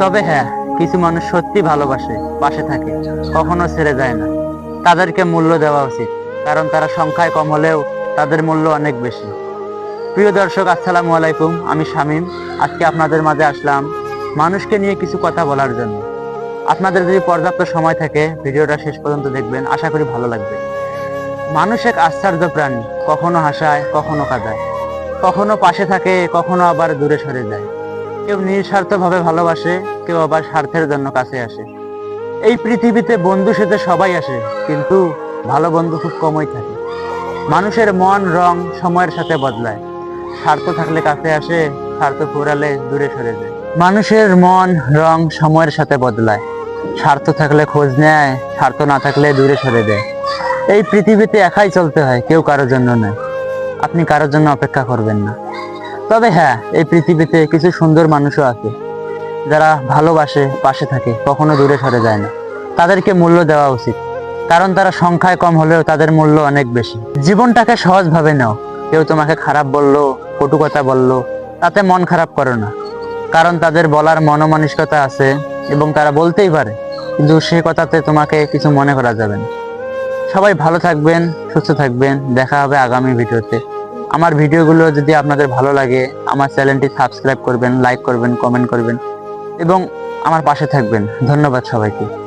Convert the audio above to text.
তবে হ্যাঁ কিছু মানুষ সত্যি ভালোবাসে, পাশে থাকে, কখনো ছেড়ে যায় না। তাদেরকে মূল্য দেওয়া উচিত, কারণ তারা সংখ্যায় কম হলেও তাদের মূল্য অনেক বেশি। প্রিয় দর্শক, আসসালামু আলাইকুম, আমি শামীম। আজকে আপনাদের মাঝে আসলাম মানুষকে নিয়ে কিছু কথা বলার জন্য। আপনাদের যদি পর্যাপ্ত সময় থাকে, ভিডিওটা শেষ পর্যন্ত দেখবেন, আশা করি ভালো লাগবে। মানুষ এক আশ্চর্য প্রাণী, কখনো হাসায়, কখনো কাঁদায়। কখনো পাশে থাকে, কখনো আবার দূরে সরে যায়। কেউ নিঃস্বার্থভাবে ভালোবাসে, কেউ আবার স্বার্থের জন্য কাছে আসে। এই পৃথিবীতে বন্ধু সাথে সবাই আসে, কিন্তু ভালো বন্ধু খুব কমই থাকে। মানুষের মন, রং, সময়ের সাথে বদলায়। স্বার্থ থাকলে কাছে আসে, স্বার্থ ফুরালে দূরে সরে যায়। মানুষের মন, রং, সময়ের সাথে বদলায়। স্বার্থ থাকলে খোঁজ নেয়, স্বার্থ না থাকলে দূরে সরে যায়। এই পৃথিবীতে একাই চলতে হয়, কেউ কারোর জন্য নয়। আপনি কারোর জন্য অপেক্ষা করবেন না। তবে হ্যাঁ এই পৃথিবীতে কিছু সুন্দর মানুষও আছে। যারা ভালোবাসে, পাশে থাকে, কখনো দূরে সরে যায় না। তাদেরকে মূল্য দেওয়া উচিত। কারণ তারা সংখ্যায় কম হলেও তাদের মূল্য অনেক বেশি। জীবনটাকে সহজভাবে নাও। কেউ তোমাকে খারাপ বলল, কটু কথা বলল, তাতে মন খারাপ করো না। কারণ তাদের বলার মনোমানসিকতা আছে এবং তারা বলতেই পারে, কিন্তু সে কথাতে তোমাকে কিছু মনে করা যাবে না। সবাই ভালো থাকবেন, সুস্থ থাকবেন। দেখা হবে আগামী ভিডিওতে। আমার ভিডিওগুলো যদি আপনাদের ভালো লাগে, আমার চ্যানেলটি সাবস্ক্রাইব করবেন, লাইক করবেন, কমেন্ট করবেন এবং আমার পাশে থাকবেন। ধন্যবাদ সবাইকে।